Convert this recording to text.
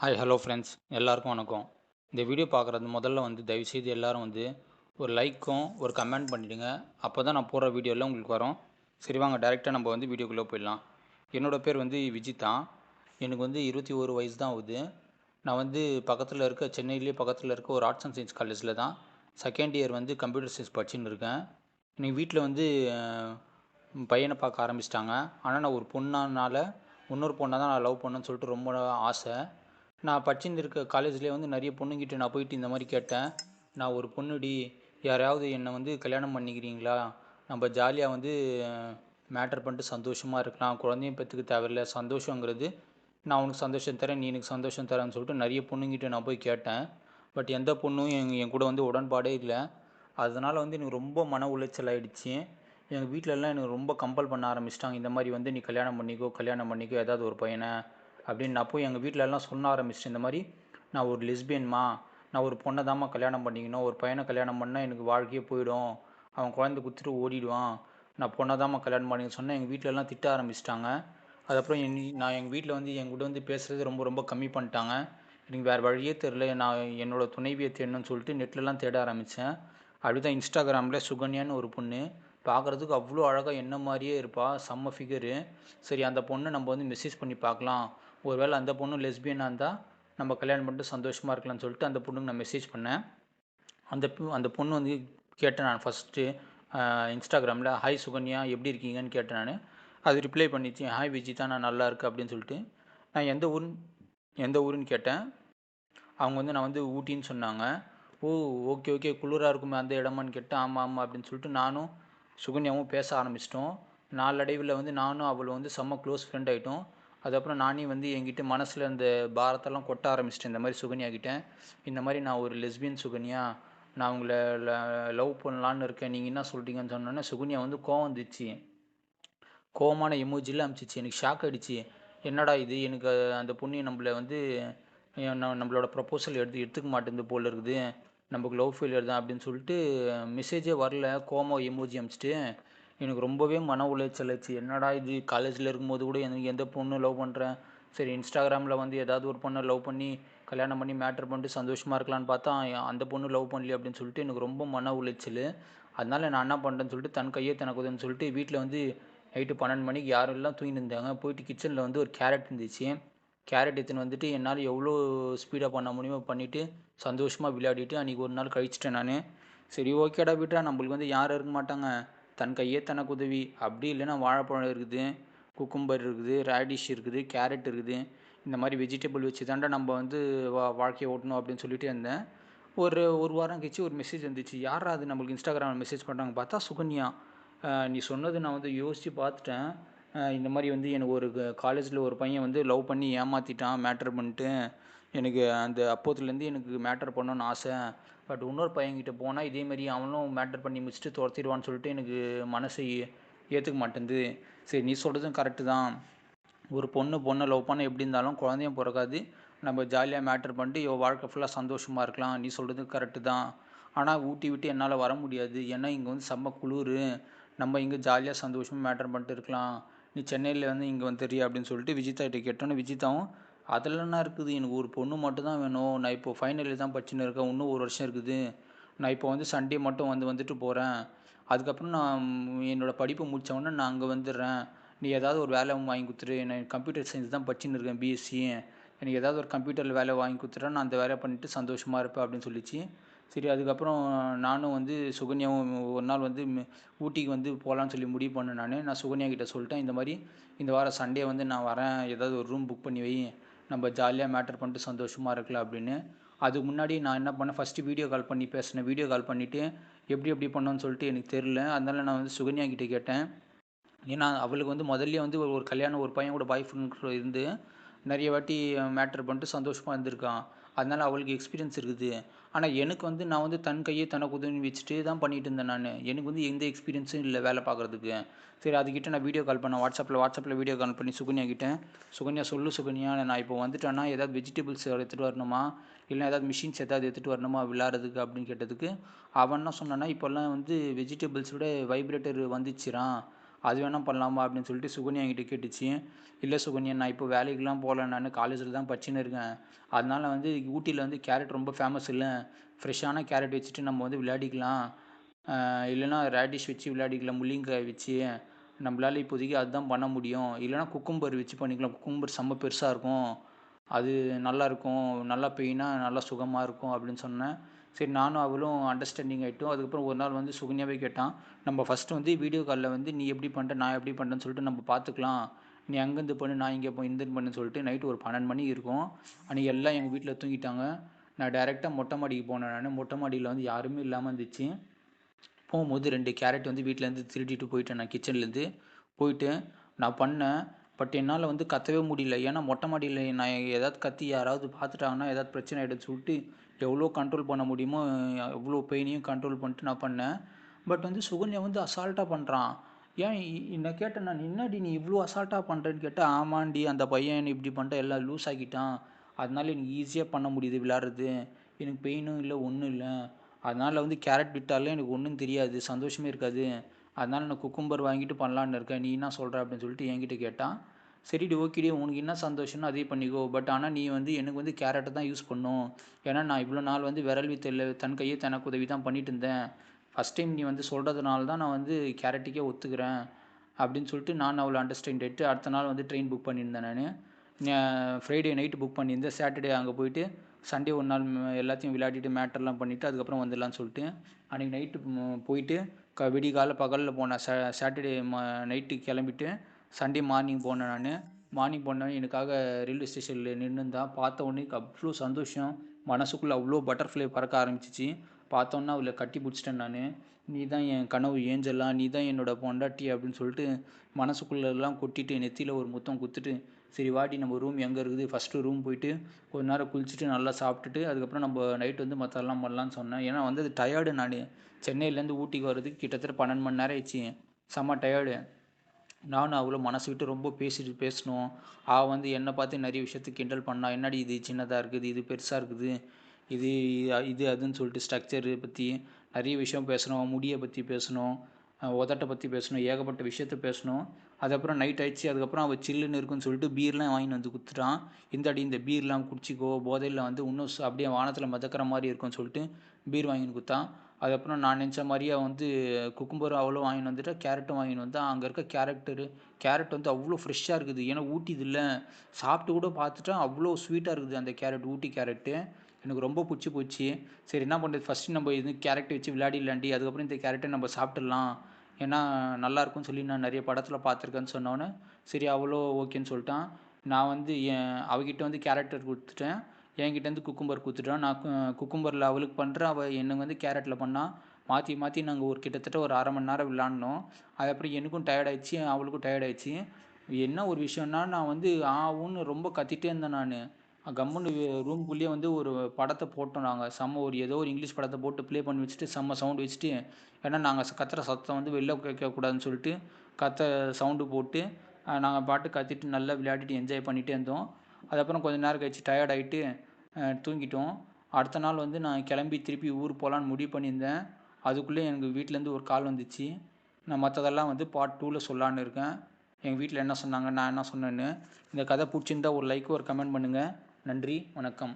Hi hello friends எல்லாருக்கும் வணக்கம். இந்த வீடியோ பார்க்குறது முதல்ல வந்து தயவுசெய்து எல்லோரும் வந்து ஒரு லைக்கும் ஒரு கமெண்ட் பண்ணிவிடுங்க அப்போ தான் நான் போடுற வீடியோலாம் உங்களுக்கு வரும். சரி வாங்க டேரெக்டாக நம்ம வந்து வீடியோக்குள்ளே போயிடலாம். என்னோட பேர் வந்து விஜிதா. எனக்கு வந்து இருபத்தி ஒரு வயசு தான் ஆகுது. நான் வந்து பக்கத்தில் இருக்க சென்னையிலேயே பக்கத்தில் இருக்க ஒரு ஆர்ட்ஸ் அண்ட் சயின்ஸ் காலேஜில் தான் செகண்ட் இயர் வந்து கம்ப்யூட்டர் சயின்ஸ் படிச்சுன்னு இருக்கேன். இன்றைக்கி வீட்டில் வந்து பையனை பார்க்க ஆரம்பிச்சிட்டாங்க. ஆனால் நான் ஒரு பொண்ணானால இன்னொரு பொண்ணை தான் நான் லவ் பண்ணேன்னு சொல்லிட்டு ரொம்ப ஆசை. நான் படிச்சிருந்துருக்க காலேஜ்லேயே வந்து நிறைய பொண்ணுங்கிட்ட நான் போயிட்டு இந்த மாதிரி கேட்டேன். நான் ஒரு பொண்ணுடி யாரையாவது என்னை வந்து கல்யாணம் பண்ணிக்கிறீங்களா? நம்ம ஜாலியாக வந்து மேட்டர் பண்ணிட்டு சந்தோஷமாக இருக்கலாம். குழந்தையும் பெற்றுக்க தேவையில்ல. சந்தோஷங்கிறது நான் உனக்கு சந்தோஷம் தரேன் நீ எனக்கு சந்தோஷம் தரேன்னு சொல்லிட்டு நிறைய பொண்ணுங்கிட்ட நான் போய் கேட்டேன். பட் எந்த பொண்ணும் எங் என் கூட வந்து உடன்பாடே இல்லை. அதனால் வந்து எனக்கு ரொம்ப மன உளைச்சல் ஆகிடுச்சி எங்கள் வீட்டிலலாம் எனக்கு ரொம்ப கம்பல் பண்ண ஆரம்பிச்சிட்டாங்க. இந்த மாதிரி வந்து நீ கல்யாணம் பண்ணிக்கோ கல்யாணம் பண்ணிக்கோ ஏதாவது ஒரு பையனை அப்படின்னு நான் போய் எங்கள் வீட்டிலலாம் சொன்ன ஆரம்பிச்சிட்டு ஆரம்பிச்சிட்டேன். இந்த மாதிரி நான் ஒரு லெஸ்பியன்மா நான் ஒரு பொண்ணை தாம்மா கல்யாணம் பண்ணிக்கணும். ஒரு பையனை கல்யாணம் பண்ணால் எனக்கு வாழ்க்கையே போயிடும். அவன் குழந்தை குத்துட்டு ஓடிடுவான். நான் பொண்ணை தாம்மா கல்யாணம் பண்ணிக்க சொன்னேன். எங்கள் வீட்டிலலாம் திட்ட ஆரம்பிச்சிட்டாங்க. அதுக்கப்புறம் என் நான் எங்கள் வீட்டில் வந்து என் கூட வந்து பேசுகிறது ரொம்ப ரொம்ப கம்மி பண்ணிட்டாங்க. எனக்கு வேறு வழியே தெரில நான் என்னோட துணைவியை தேடணும்னு சொல்லிட்டு நெட்லலாம் தேட ஆரம்பித்தேன் அப்படி தான் இன்ஸ்டாகிராமில் சுகன்யான்னு ஒரு பொண்ணு. பார்க்குறதுக்கு அவ்வளோ அழகாக என்ன மாதிரியே இருப்பாள் செம்ம ஃபிகரு சரி அந்த பொண்ணை நம்ம வந்து மெசேஜ் பண்ணி பார்க்கலாம். ஒருவேளை அந்த பொண்ணு லெஸ்பியனாக இருந்தால் நம்ம கல்யாணம் பண்ணிட்டு சந்தோஷமாக இருக்கலாம்னு சொல்லிட்டு அந்த பொண்ணுக்கு நான் மெசேஜ் பண்ணேன். அந்த பொ- அந்த பொண்ணு வந்து கேட்டேன் நான் ஃபஸ்ட்டு இன்ஸ்டாகிராமில் ஹாய் சுகன்யா எப்படி இருக்கீங்கன்னு கேட்டேன் நான். அது ரிப்ளை பண்ணிச்சு ஹாய் விஜிதா நான் நல்லா இருக்கு அப்படின்னு சொல்லிட்டு. நான் எந்த ஊர் எந்த ஊருன்னு கேட்டேன். அவங்க வந்து நான் வந்து ஊட்டின்னு சொன்னாங்க. ஓ ஓகே ஓகே குளிராக இருக்குமே அந்த இடமான்னு கேட்டேன். ஆமாம் ஆமாம் அப்படின்னு சொல்லிட்டு நானும் சுகன்யாவும் பேச ஆரம்பிச்சிட்டோம். நாளடைவில் வந்து நானும் அவளும் வந்து செம்ம க்ளோஸ் ஃப்ரெண்ட் ஆகிட்டோம் அதுக்கப்புறம் நானே வந்து என்கிட்ட மனசில் இந்த பாரத்தெல்லாம் கொட்ட ஆரம்பிச்சிட்டேன். இந்த மாதிரி சுகன்யா கிட்ட இந்த மாதிரி நான் ஒரு லெஸ்பியன் சுகன்யா நான் உங்களை லவ் பண்ணலான்னு இருக்கேன். நீங்கள் என்ன சொல்கிறீங்கன்னு சொன்னோன்னே சுகன்யா வந்து கோவம் வந்துச்சு. கோவமான எமோஜியில் அமிச்சிச்சு. எனக்கு ஷாக் ஆயிடுச்சு என்னடா இது? எனக்கு அந்த பொண்ணு நம்மளை வந்து நம்மளோட ப்ரப்போசல் எடுத்து எடுத்துக்க மாட்டேங்குது போல் இருக்குது. நமக்கு லவ் ஃபெயிலியர் தான் அப்படின்னு சொல்லிட்டு மெசேஜே வரல. கோமோ எமோஜி அமிச்சிட்டு. எனக்கு ரொம்பவே மன உளைச்சல் ஆச்சு. என்னடா இது? காலேஜில் இருக்கும்போது கூட எனக்கு எந்த பொண்ணு லவ் பண்ணுறேன் சரி இன்ஸ்டாகிராமில் வந்து ஏதாவது ஒரு பொண்ணை லவ் பண்ணி கல்யாணம் பண்ணி மேட்ரு பண்ணிட்டு சந்தோஷமாக இருக்கலாம்னு பார்த்தா அந்த பொண்ணு லவ் பண்ணல அப்படின்னு சொல்லிட்டு எனக்கு ரொம்ப மன உளைச்சல். அதனால் நான் என்ன பண்ணுறேன்னு சொல்லிட்டு தன் கையே தனக்கு உதவுன்னு சொல்லிட்டு வீட்டில் வந்து நைட்டு பன்னெண்டு மணிக்கு யாரும் எல்லாம் தூங்கிட்டு இருந்தாங்க. போயிட்டு கிச்சனில் வந்து ஒரு கேரட் இருந்துச்சு. கேரட் எடுத்துன்னு வந்துட்டு என்னால் எவ்வளோ ஸ்பீடாக பண்ண முடியுமோ பண்ணிவிட்டு சந்தோஷமாக விளையாடிட்டு அன்றைக்கி ஒரு நாள் கழிச்சிட்டேன் நான். சரி ஓகேடா விட்டா நம்மளுக்கு வந்து யாரும் இருக்க மாட்டாங்க. தன் கையே தனக்கு உதவி அப்படி இல்லைன்னா வாழைப்பழம் இருக்குது குக்கும்பர் இருக்குது ரேடிஷ் இருக்குது கேரட் இருக்குது. இந்த மாதிரி வெஜிடபிள் வச்சு தாண்டா நம்ம வந்து வா வாழ்க்கையை ஓட்டணும் அப்படின்னு சொல்லிட்டு இருந்தேன். ஒரு ஒரு வாரம் கழிச்சு ஒரு மெசேஜ் வந்துச்சு. யாரா அது? நம்மளுக்கு இன்ஸ்டாகிராமில் மெசேஜ் பண்ணுறாங்க பார்த்தா சுகன்யா. நீ சொன்னது நான் வந்து யோசித்து பார்த்துட்டேன். இந்த மாதிரி வந்து எனக்கு ஒரு காலேஜில் ஒரு பையன் வந்து லவ் பண்ணி ஏமாற்றிட்டான் மேட்ரு பண்ணிட்டு. எனக்கு அந்த அப்போத்துலேருந்து எனக்கு மேட்டர் பண்ணணும்னு ஆசை. பட் இன்னொரு பையன்கிட்ட போனால் இதே அவனும் மேட்டர் பண்ணி முடிச்சுட்டு துரத்திடுவான்னு சொல்லிட்டு எனக்கு மனசை ஏற்றுக்க மாட்டேங்குது சரி நீ சொல்கிறதும் கரெக்டு தான். ஒரு பொண்ணு பொண்ணை லவ் பண்ண எப்படி இருந்தாலும் குழந்தையும் பிறக்காது. நம்ம ஜாலியாக மேட்டர் பண்ணிட்டு இவ வாழ்க்கை ஃபுல்லாக சந்தோஷமாக இருக்கலாம். நீ சொல்கிறது கரெக்டு தான். ஆனால் ஊட்டி விட்டு என்னால் வர முடியாது. ஏன்னா இங்கே வந்து செம்ம குளிர். நம்ம இங்கே ஜாலியாக சந்தோஷமாக மேட்டர் பண்ணிட்டு இருக்கலாம். நீ சென்னையில் வந்து இங்கே வந்துடுறியா அப்படின்னு சொல்லிட்டு விஜிதா கிட்ட கேட்டோன்னே விஜிதாவும் அதெல்லாம் என்ன இருக்குது? எனக்கு ஒரு பொண்ணு மட்டும் தான் வேணும். நான் இப்போ ஃபைனல் தான் படிச்சுன்னு இருக்கேன். இன்னும் ஒரு வருஷம் இருக்குது. நான் இப்போ வந்து சண்டே மட்டும் வந்து வந்துட்டு போகிறேன் அதுக்கப்புறம் நான் என்னோடய என்னோட படிப்பு முடித்தவொடனே நான் அங்கே வந்துடுறேன். நீ ஏதாவது ஒரு வேலை வாங்கி கொடுத்துரு. நான் கம்ப்யூட்டர் சயின்ஸ் தான் படிச்சுன்னு இருக்கேன் பிஎஸ்சி எனக்கு ஏதாவது ஒரு கம்ப்யூட்டரில் வேலை வாங்கி கொடுத்துட்டா நான் அந்த வேலை பண்ணிட்டு சந்தோஷமாக இருப்பேன் அப்படின்னு சொல்லிச்சு. சரி அதுக்கப்புறம் நானும் வந்து சுகன்யாவும் ஒரு நாள் வந்து ஊட்டிக்கு வந்து போகலான்னு சொல்லி முடிவு பண்ணேன் நான். நான் சுகன்யா கிட்டே சொல்லிட்டேன் இந்த மாதிரி இந்த வாரம் சண்டே வந்து நான் வரேன். ஏதாவது ஒரு ரூம் புக் பண்ணி வை. நம்ம ஜாலியாக மேட்டர் பண்ணிட்டு சந்தோஷமாக இருக்கலாம் அப்படின்னு. அதுக்கு முன்னாடி நான் என்ன பண்ணேன்? ஃபஸ்ட்டு வீடியோ கால் பண்ணி பேசினேன். வீடியோ கால் பண்ணிவிட்டு எப்படி எப்படி பண்ணோன்னு சொல்லிட்டு எனக்கு தெரில அதனால் நான் வந்து சுகன்யா கிட்டே கேட்டேன். ஏன்னா அவளுக்கு வந்து முதல்ல வந்து ஒரு ஒரு கல்யாணம் ஒரு பையன் கூட பாய் ஃப்ரெண்ட் இருந்து நிறைய வாட்டி மேட்டர் பண்ணிட்டு சந்தோஷமாக இருந்திருக்கான். அதனால் அவளுக்கு எக்ஸ்பீரியன்ஸ் இருக்குது. ஆனால் எனக்கு வந்து நான் வந்து தன் கையை தனக்கு உதவி வச்சுட்டு தான் பண்ணிகிட்டு இருந்தேன் நான். எனக்கு வந்து எந்த எக்ஸ்பீரியன்ஸும் இல்லை வேலை பார்க்குறதுக்கு. சரி அதுக்கிட்ட நான் வீடியோ கால் பண்ணேன். வாட்ஸ்அப்பில் வாட்ஸ்அப்பில் வீடியோ கால் பண்ணி சுகன்யா கிட்டே சுகன்யா சொல்லு சுகன்யா நான் இப்போ வந்துட்டேன்னா ஏதாவது வெஜிடபிள்ஸ் எடுத்துகிட்டு வரணுமா? இல்லை ஏதாவது மிஷின்ஸ் ஏதாவது எடுத்துகிட்டு வரணுமா விளையாடுறதுக்கு? அப்படின்னு கேட்டதுக்கு அவன் என்ன சொன்னான்னா இப்போல்லாம் வந்து வெஜிடபிள்ஸ் விட வைப்ரேட்டர் வந்துச்சுறான். அது வேணால் பண்ணலாமா அப்படின்னு சொல்லிட்டு சுகன்யா என்கிட்ட கேட்டுச்சு. இல்லை சுகன்யா நான் இப்போ வேலைக்கெலாம் போகல நான் காலேஜில் தான் படிச்சுன்னு இருக்கேன். அதனால் வந்து ஊட்டியில் வந்து கேரட் ரொம்ப ஃபேமஸ் இல்லை. ஃப்ரெஷ்ஷான கேரட் வச்சுட்டு நம்ம வந்து விளையாடிக்கலாம். இல்லைனா ரேடிஷ் வச்சு விளையாடிக்கலாம் முள்ளிங்காய் வச்சு. நம்மளால இப்போதைக்கு அதுதான் பண்ண முடியும். இல்லைனா குக்கும்பர் வச்சு பண்ணிக்கலாம். குக்கும்பர் செம்ம பெருசாக இருக்கும். அது நல்லா இருக்கும். நல்லா பெயினா நல்லா சுகமாக இருக்கும் அப்படின்னு சொன்னேன். சரி நானும் அவளும் அண்டர்ஸ்டாண்டிங் ஆகிட்டோம் அதுக்கப்புறம் ஒரு நாள் வந்து சுகன்யாவே கேட்டான் நம்ம ஃபஸ்ட்டு வந்து வீடியோ காலில் வந்து நீ எப்படி பண்ணுற நான் எப்படி பண்ணுறேன்னு சொல்லிட்டு நம்ம பார்த்துக்கலாம். நீ அங்கேருந்து பண்ணு நான் இங்கே போய் இருந்து பண்ணுன்னு சொல்லிட்டு நைட்டு ஒரு பன்னெண்டு மணி இருக்கும். அன்றைக்கி எல்லாம் எங்கள் வீட்டில் தூங்கிட்டாங்க. நான் டேரெக்டாக மொட்டை மாடிக்கு போனேன் நான். மொட்டை மாடியில் வந்து யாருமே இல்லாமல் இருந்துச்சு. போகும்போது ரெண்டு கேரட் வந்து வீட்டிலேருந்து திருடிட்டு போயிட்டேன் நான் கிச்சன்லேருந்து போயிட்டு நான் பண்ணேன். பட் என்னால் வந்து கத்தவே முடியல. ஏன்னா மொட்டை மாடியில் நான் ஏதாவது கத்தி யாராவது பார்த்துட்டாங்கன்னா ஏதாவது பிரச்சனை ஆகிடுச்சு சொல்லிட்டு எவ்வளோ கண்ட்ரோல் பண்ண முடியுமோ எவ்வளோ பெயினையும் கண்ட்ரோல் பண்ணிட்டு நான் பண்ணேன். பட் வந்து சுகன்யா வந்து அசால்ட்டாக பண்ணுறான் ஏன் என்னை கேட்டேன் நான் என்னடி நீ இவ்வளோ அசால்ட்டாக பண்ணுறேன்னு கேட்டால் ஆமாண்டி அந்த பையன் இப்படி பண்ணிட்டா எல்லாம் லூஸ் ஆக்கிட்டான். அதனால எனக்கு ஈஸியாக பண்ண முடியுது விளாட்றது எனக்கு பெயினும் இல்லை ஒன்றும் இல்லை. அதனால் வந்து கேரட் விட்டாலே எனக்கு ஒன்றும் தெரியாது. சந்தோஷமே இருக்காது. அதனால் நான் குக்கும்பர் வாங்கிட்டு பண்ணலான்னு இருக்கேன். நீ என்ன சொல்கிற அப்படின்னு சொல்லிட்டு என்கிட்ட கேட்டான் சரிடி ஓகேடி உனக்கு என்ன சந்தோஷம்னோ அதே பண்ணிக்கோ. பட் ஆனால் நீ வந்து எனக்கு வந்து கேரட்டை தான் யூஸ் பண்ணும். ஏன்னா நான் இவ்வளோ நாள் வந்து விரல் வித்தில் தன் கையை தனக்கு உதவி தான் பண்ணிட்டு இருந்தேன். ஃபஸ்ட் டைம் நீ வந்து சொல்கிறதுனால தான் நான் வந்து கேரட்டுக்கே ஒத்துக்கிறேன். அப்படின்னு சொல்லிட்டு நான் அவ்வளோ அண்டர்ஸ்டாண்ட் ஆகிட்டு அடுத்த நாள் வந்து ட்ரெயின் புக் பண்ணியிருந்தேன் நான். ஃப்ரைடே நைட்டு புக் பண்ணியிருந்தேன். சாட்டர்டே அங்கே போயிட்டு சண்டே ஒரு நாள் எல்லாத்தையும் விளையாடிட்டு மேட்டர்லாம் பண்ணிவிட்டு அதுக்கப்புறம் வந்துடலான்னு சொல்லிட்டு அன்றைக்கி நைட்டு போயிட்டு க விடிகால பகலில் போனேன். ச சாட்டர்டே மா நைட்டு கிளம்பிட்டு சண்டே மார்னிங் போனேன் நான். மார்னிங் போனேன். எனக்காக ரயில்வே ஸ்டேஷனில் நின்றுந்தான் பார்த்த உடனே அவ்வளோ சந்தோஷம். மனசுக்குள்ளே அவ்வளோ பட்டர்ஃப்ளை பறக்க ஆரம்பிச்சிச்சு. பார்த்தோன்னே அவளை கட்டி பிடிச்சிட்டேன் நான். நீ தான் என் கனவு ஏஞ்சலாம் நீ தான் என்னோடய பொண்டாட்டி? அப்படின்னு சொல்லிட்டு மனசுக்குள்ளெல்லாம் கொட்டிட்டு நெத்தியில் ஒரு முத்தம் குத்துட்டு சரி வாட்டி நம்ம ரூம் எங்கே இருக்குது? ஃபஸ்ட்டு ரூம் போயிட்டு கொஞ்ச நேரம் குளிச்சுட்டு நல்லா சாப்பிட்டுட்டு அதுக்கப்புறம் நம்ம நைட் வந்து மற்றெல்லாம் பண்ணலான்னு சொன்னேன். ஏன்னா வந்து அது டயர்டு நான். சென்னையிலேருந்து ஊட்டிக்கு வர்றதுக்கு கிட்டத்தட்ட பன்னெண்டு மணி நேரம் ஆயிடுச்சு. செம்ம டயர்டு நானும் அவ்வளோ மனசு விட்டு ரொம்ப பேசிட்டு பேசணும் அவள் வந்து என்னை பார்த்து நிறைய விஷயத்துக்கு கிண்டல் பண்ணா என்னடி இது? சின்னதாக இருக்குது. இது பெருசாக இருக்குது. இது இது அதுன்னு சொல்லிட்டு ஸ்ட்ரக்சரு பற்றி நிறைய விஷயம் பேசணும் முடியை பற்றி பேசணும் உதட்டை பற்றி பேசணும் ஏகப்பட்ட விஷயத்த பேசணும். அதுக்கப்புறம் நைட் ஆயிடுச்சு. அதுக்கப்புறம் அவள் சில்லுன்னு இருக்குன்னு சொல்லிட்டு பீர்லாம் வாங்கிட்டு வந்து குத்துட்டான் இந்த அடி இந்த பீர்லாம் குடிச்சிக்கோ போதையில் வந்து இன்னும் அப்படியே வானத்தில் மிதக்கிற மாதிரி இருக்கும்னு சொல்லிட்டு பீர் வாங்கின்னு கொடுத்தான். அதுக்கப்புறம் நான் நினச்ச மாதிரியே வந்து குக்கும்பரும் அவ்வளோ வாங்கின்னு வந்துட்டு கேரட்டும் வாங்கிட்டு வந்தேன். அங்கே இருக்க கேரக்டரு கேரட் வந்து அவ்வளோ ஃப்ரெஷ்ஷாக இருக்குது. ஏன்னா ஊட்டி இல்லை. சாப்பிட்டு கூட பார்த்துட்டா அவ்வளோ ஸ்வீட்டாக இருக்குது அந்த கேரட் ஊட்டி கேரட்டு எனக்கு ரொம்ப பிடிச்சி போச்சு. சரி என்ன பண்ணுறது ஃபஸ்ட்டு நம்ம இது கேரட் வச்சு விளையாடிடலாண்டி. அதுக்கப்புறம் இந்த கேரட்டை நம்ம சாப்பிட்டுடலாம். ஏன்னா நல்லாயிருக்கும்னு சொல்லி நான் நிறைய படத்தில் பார்த்துருக்கேன்னு சொன்னோன்னே சரி அவ்வளோ ஓகேன்னு சொல்லிட்டான். நான் வந்து என் அவகிட்ட வந்து கேரக்டர் கொடுத்துட்டேன். என்கிட்டேருந்து குக்கும்பர் கொடுத்துட்டான். நான் குக்கும்பரில் அவளுக்கு பண்ணுறேன் அவள் எனக்கு வந்து கேரட்டில் பண்ணால் மாற்றி மாற்றி நாங்கள் ஒரு கிட்டத்தட்ட ஒரு அரை மணி நேரம் விளாட்னோம் அதுக்கப்புறம் எனக்கும் டயர்டாயிடுச்சு அவளுக்கும் டயர்டாயிடுச்சு என்ன ஒரு விஷயம்னா நான் வந்து ஆவுன்னு ரொம்ப கத்திட்டே இருந்தேன் நான். கம்முன்னு ரூம்குள்ளேயே வந்து ஒரு படத்தை போட்டோம் நாங்கள் செம்ம ஒரு ஏதோ ஒரு இங்கிலீஷ் படத்தை போட்டு ப்ளே பண்ணி வச்சுட்டு செம்ம சவுண்ட் வச்சுட்டு ஏன்னா நாங்கள் கத்துற சத்தம் வந்து வெளில கேட்கக்கூடாதுன்னு சொல்லிட்டு கத்த சவுண்டு போட்டு நாங்கள் பாட்டு கத்திட்டு நல்லா விளையாடிட்டு என்ஜாய் பண்ணிகிட்டே இருந்தோம். அதுக்கப்புறம் கொஞ்ச நேரம் கழிச்சு டயர்ட் ஆகிட்டு தூங்கிட்டோம். அடுத்த நாள் வந்து நான் கிளம்பி திருப்பி ஊர் போகலான்னு முடிவு பண்ணியிருந்தேன். அதுக்குள்ளே எனக்கு வீட்டிலேருந்து ஒரு கால் வந்துச்சு. நான் மற்றதெல்லாம் வந்து பார்ட் டூவில் சொல்லான்னு இருக்கேன். எங்கள் வீட்டில் என்ன சொன்னாங்க நான் என்ன சொன்னேன்னு இந்த கதை பிடிச்சிருந்தா ஒரு லைக் ஒரு கமெண்ட் பண்ணுங்கள் நன்றி வணக்கம்.